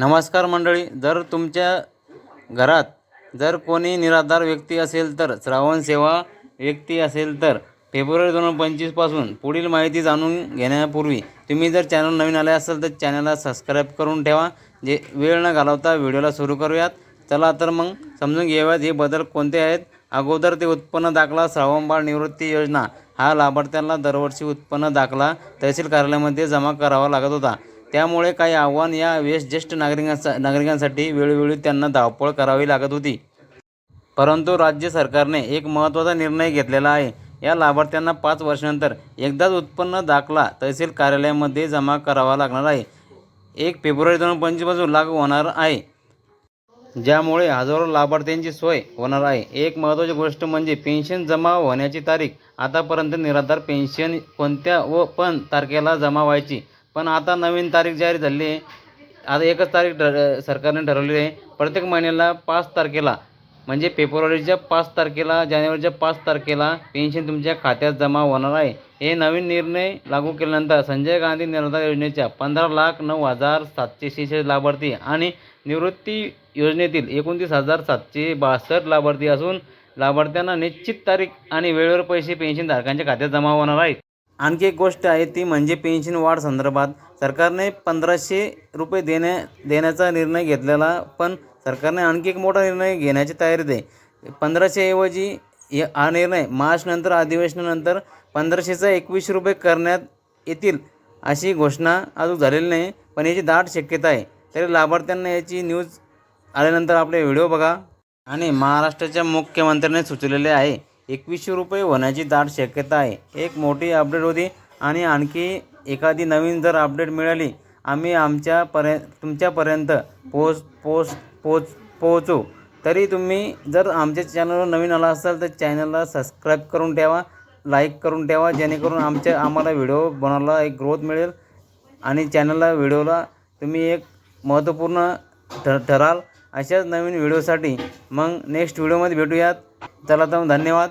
नमस्कार मंडळी जर तुमच्या घरात जर कोणी निराधार व्यक्ती असेल तर श्रावण सेवा व्यक्ती असेल तर फेब्रुवारी दोन हजार पंचवीसपासून पुढील माहिती जाणून घेण्यापूर्वी तुम्ही जर चॅनल नवीन आले असाल तर चॅनलला सबस्क्राईब करून ठेवा. जे वेळ न घालवता व्हिडिओला सुरू करूयात. चला तर मग समजून घेऊयात हे बदल कोणते आहेत. अगोदर ते उत्पन्न दाखला श्रावणबाळ निवृत्ती योजना. हा लाभार्थ्यांना दरवर्षी उत्पन्न दाखला तहसील कार्यालयामध्ये जमा करावा लागत होता. त्यामुळे काही आव्हान या वेश ज्येष्ठ नागरिकांसा नागरिकांसाठी वेळोवेळी त्यांना धावपळ करावी लागत होती. परंतु राज्य सरकारने एक महत्त्वाचा निर्णय घेतलेला आहे. या लाभार्थ्यांना पाच वर्षानंतर एकदाच उत्पन्न दाखला तहसील कार्यालयामध्ये जमा करावा लागणार आहे. एक फेब्रुवारी दोन हजार पंचवीसपासून लागू होणार आहे. ज्यामुळे हजारो लाभार्थ्यांची सोय होणार आहे. एक महत्त्वाची गोष्ट म्हणजे पेन्शन जमा होण्याची तारीख. आतापर्यंत निराधार पेन्शन कोणत्या व पण तारखेला जमा व्हायची. पण आता नवीन तारीख जाहीर झाली. आहे आता एकच तारीख ठर सरकारने ठरवली आहे. प्रत्येक महिन्याला पाच तारखेला म्हणजे फेब्रुवारीच्या पाच तारखेला जानेवारीच्या पाच तारखेला पेन्शन तुमच्या खात्यात जमा होणार आहे. हे नवीन निर्णय लागू केल्यानंतर संजय गांधी निराधार योजनेच्या पंधरा लाख नऊ हजार सातशे शेहेचाळीस लाभार्थी आणि निवृत्ती योजनेतील एकोणतीस हजार सातशे बासष्ट लाभार्थी असून लाभार्थ्यांना निश्चित तारीख आणि वेळेवर पैसे पेन्शनधारकांच्या खात्यात जमा होणार आहेत. आणखी एक गोष्ट आहे ती म्हणजे पेन्शन वाढ संदर्भात सरकारने पंधराशे रुपये देण्या देण्याचा निर्णय घेतलेला पण सरकारने आणखी एक मोठा निर्णय घेण्याची तयारीत आहे पंधराशेऐवजी हे- हा निर्णय मार्चनंतर अधिवेशनानंतर पंधराशेचा एकवीस रुपये करण्यात येतील अशी घोषणा अजून झालेली नाही पण याची दाट शक्यता आहे. तरी लाभार्थ्यांना याची न्यूज आल्यानंतर आपले व्हिडिओ बघा. आणि महाराष्ट्राच्या मुख्यमंत्र्यांनी सुचवलेले आहे एकवीसशे रुपये होण्याची दाट शक्यता आहे. एक मोठी अपडेट होती आणि आणखी एखादी नवीन जर अपडेट मिळाली आम्ही आमच्यापर्यंत तुमच्यापर्यंत पोच पोच पोच पोहोचू. तरी तुम्ही जर आमच्या चॅनलवर नवीन आला असाल तर चॅनलला सबस्क्राईब करून ठेवा लाईक करून ठेवा जेणेकरून आमच्या आम्हाला व्हिडिओ बनवायला एक ग्रोथ मिळेल. आणि चॅनलला व्हिडिओला तुम्ही एक महत्त्वपूर्ण ठ ठराल. अशाच नवीन व्हिडिओसाठी मग नेक्स्ट व्हिडिओमध्ये भेटूयात. चला तर मग धन्यवाद.